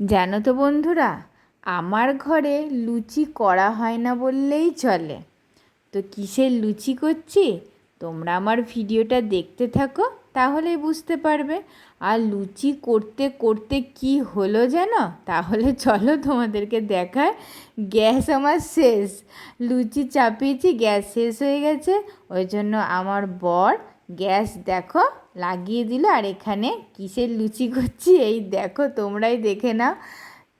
জানো তো বন্ধুরা, আমার ঘরে লুচি করা হয় না বললেই চলে। তো কিসের লুচি করছি? তোমরা আমার ভিডিওটা দেখতে থাকো, তাহলেই বুঝতে পারবে। আর লুচি করতে করতে কি হলো জানো? তাহলে চলো তোমাদেরকে দেখায়। গ্যাস আমার শেষ। লুচি চাপিয়েছি, গ্যাস শেষ হয়ে গেছে। ওই জন্য আমার বর গ্যাস দেখো লাগিয়ে দিল, আর এখানে কিসের লুচি করছি এই দেখো, তোমরাই দেখে নাও।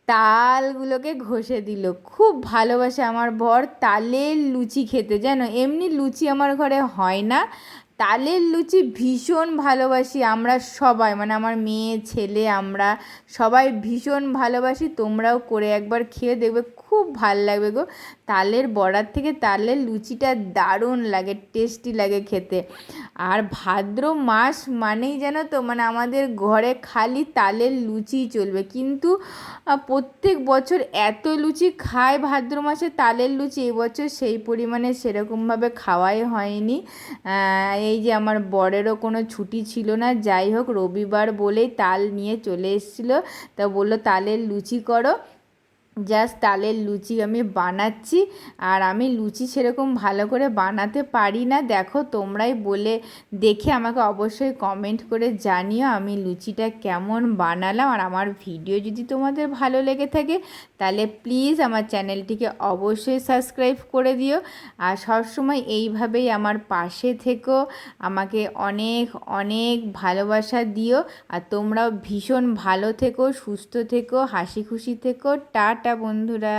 তালগুলোকে ঘষে দিল। খুব ভালোবাসে আমার বর তালের লুচি খেতে, জানো? এমনি লুচি আমার ঘরে হয় না। তালের লুচি ভীষণ ভালোবাসি আমরা সবাই মানে আমার মেয়ে, ছেলে, আমরা সবাই ভীষণ ভালোবাসি। তোমরাও করে একবার খেয়ে দেখবে খুব ভালো লাগবে গো। তালের বড়ার থেকে তালের লুচিটা দারুণ লাগে টেস্টি লাগে খেতে। আর ভাদ্র মাস মানেই যেন তো মানে আমাদের ঘরে খালি তালের লুচিই চলবে। কিন্তু প্রত্যেক বছর এত লুচি খায় ভাদ্র মাসে, তালের লুচি এবছর সেই পরিমাণে সেরকমভাবে খাওয়াই হয়নি। এই যে আমার বরেরও কোনো ছুটি ছিল না, যাই হোক রবিবার বলেই তাল নিয়ে চলে এসেছিল। তা বলল, তালের লুচি করো। জাস্ট তালের লুচি আমি বানাচ্ছি। আর আমি লুচি সেরকম ভালো করে বানাতে পারি না। দেখো, তোমরাই বলে দেখে আমাকে অবশ্যই কমেন্ট করে জানিও আমি লুচিটা কেমন বানালাম। আর আমার ভিডিও যদি তোমাদের ভালো লেগে থাকে, তাহলে প্লিজ আমার চ্যানেলটিকে অবশ্যই সাবস্ক্রাইব করে দিও। আর সবসময় এইভাবেই আমার পাশে থেকো। আমাকে অনেক অনেক ভালোবাসা দিও। আর তোমরাও ভীষণ ভালো থেকো, সুস্থ থেকো, হাসি খুশি থেকো। টাটা বন্ধুরা।